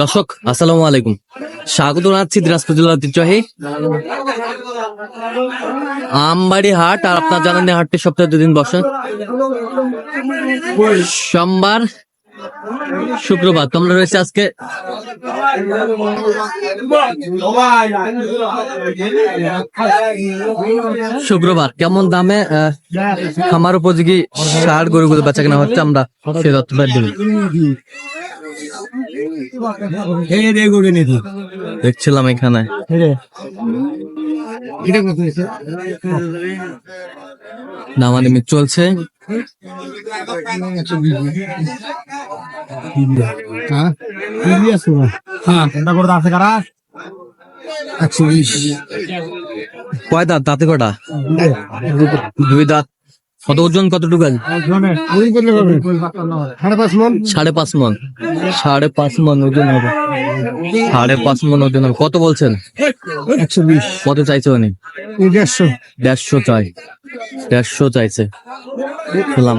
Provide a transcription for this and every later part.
দর্শক আসসালামু আলাইকুম। স্বাগত জানাচ্ছি দিনাজপুর জেলার ঐতিহ্যবাহী আমবাড়ি হাট আর আপনার জানেন হাটটি সপ্তাহে দুদিন বসে। সোমবার শুক্রবার। তোমরা রয়েছে আজকে শুক্রবার। কেমন দামে আহ, খামার উপযোগী সার গরুগুলো বেচা কেনা হচ্ছে আমরা সে তথ্যটা দেখছিলাম এখানে। দামাদামি চলছে। কয় দাঁত? দাঁতে কটা? দুই দাঁত। কত ওজন কতটুকু আছে? সাড়ে পাঁচ মন? সাড়ে পাঁচ মন। ওজন হবে। সাড়ে পাঁচ মন ওজন হবে। কত বলছেন? একশো বিশ। কত চাইছে উনি? দেড়শো। দেড়শো চাই। দেড়শো চাইছে। শুনলাম।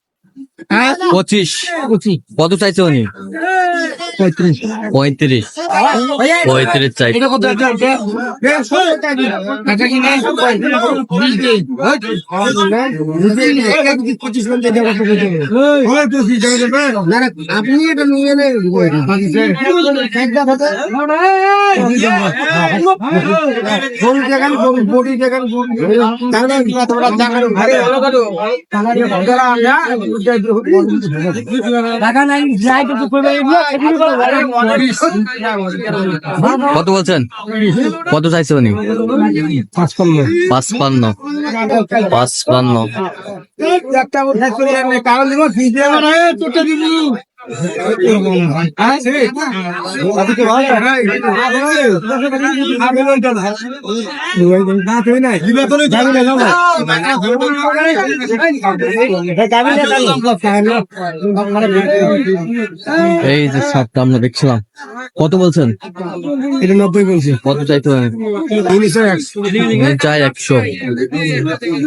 হ্যাঁ? পঁচিশ। কত চাইছে উনি? পঁয়ত্রিশ। পঁয়ত্রিশ। পঁয়ত্রিশ চাই। আপনি এটা নিয়ে কত বলছেন? কত চাইছে উনি? পাঁচপান্ন। পাঁচপান্ন। পাঁচপান্ন। একটা এই যে সাপটা আমরা দেখছিলাম। কত বলছেন? এটা নব্বই বলছি। কত চাইতে একশো। চাই একশো।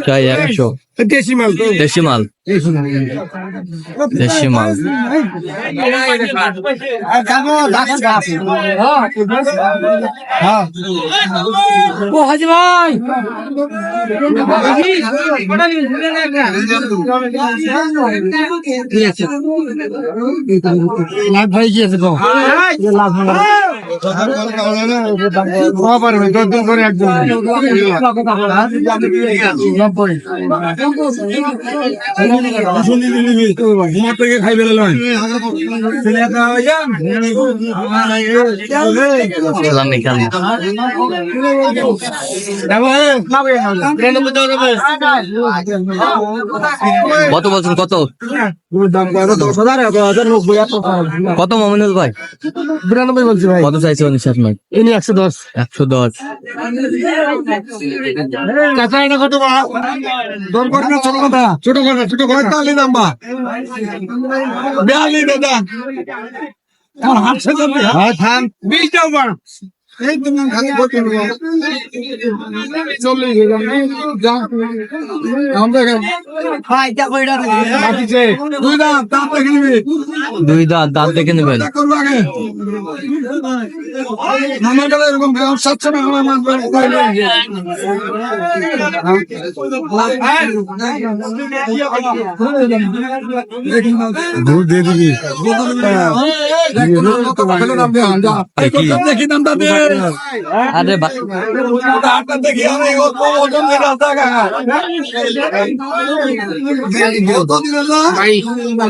চাই একশো। দেশি মাল দেশি মাল দেশি মাল ও হাজি ভাই। লাখ ভাই কি আছে লাখ পারবে দশ দিন করে একজন থেকে খাই কত বলছেন কত? কত মমিনুল ভাই? বিরানব্বই বলছি ভাই। কত চাইছে উনি মাই ইনি একশো দশ। একশো দশ। চাচা এটা কত দর ছোট কথা। ছোট কথা ছোট কথা। দাম বা বিয়াল্লিশ দাদা। আমার হাত বিশ দুই দাঁত দাঁত দেখে নেবেন দিয়ে দেখি দামটা দে আরে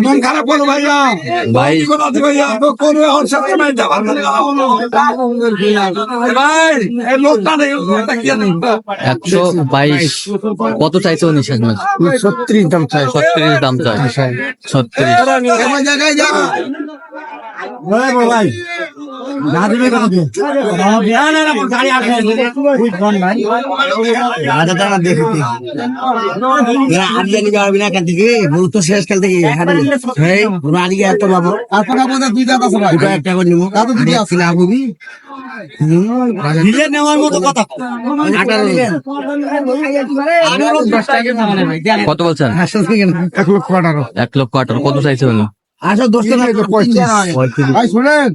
মন খারাপ করো ভাইয়া ভাই। একশো বাইশ। কত চাইছে উনি শেষ ছত্রিশ দাম চাই। ছত্রিশ দাম চাই। ছত্রিশ। জায়গায় যা ভাই। না দিবে তো শেষ কাল থেকে এত একটা করে নিব নেওয়ার মতো কথা কত বলছেন? এক লক্ষ আঠারো। এক লক্ষ আঠারো। কত চাইছে আচ্ছা দশ টাকা। পঁয়ত্রিশ। ভাই শুনেন।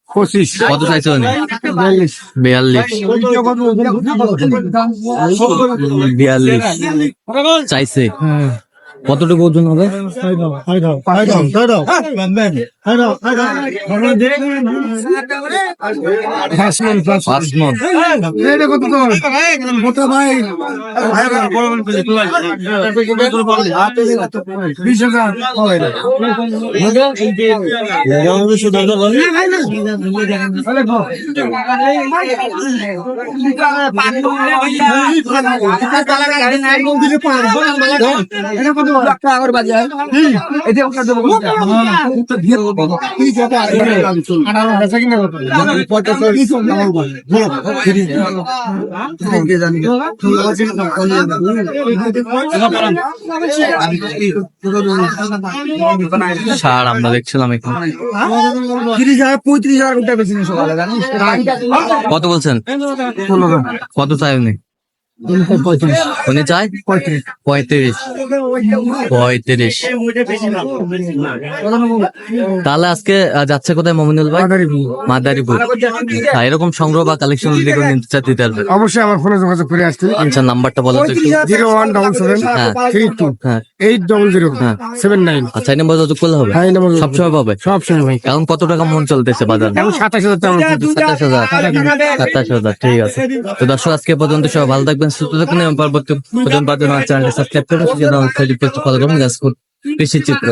পঁচিশ। কত চাইছে বিয়াল্লিশ। বিয়াল্লিশ। বিয়াল্লিশ। চাইছে। কতটুকু ওজন হবে? পাঁচ মন সার আমরা দেখছিলাম এখানে। তিরিশ হাজার পঁয়ত্রিশ হাজার সকালে কত বলছেন? কত চাই উনি উনি চাই পঁয়ত্রিশ। পঁয়ত্রিশ। তাহলে আজকে যাচ্ছে কোথায় মমিনুল ভাই? মাদারীপুর। হ্যাঁ, এরকম সংগ্রহ বা কালেকশন যদি কেউ নিতে চায় দিতে পারবে। অবশ্যই আমার ফোনে যোগাযোগ করে আসতে। আচ্ছা নাম্বারটা বলো তো জিরো ওয়ান ডবল সেভেন হ্যাঁ। থ্রি টু হ্যাঁ। Eight double zero. Seven nine. আচ্ছা এই নাম্বার যত করলে হবে? সবসময় পাবে? সব সময় ভাই এখন কত টাকা মন চলতেছে বাজার? সাতাশ হাজার টাকা সাতাশ হাজার। সাতাশ হাজার ঠিক আছে। তো দর্শক আজকে পর্যন্ত সবাই ভালো থাকবেন সুস্থ থাকবেন এবং পরবর্তী পর্যন্ত আমার চ্যানেলটি সাবস্ক্রাইব করবেন সেজন্য ফলো করুন কৃষি চিত্র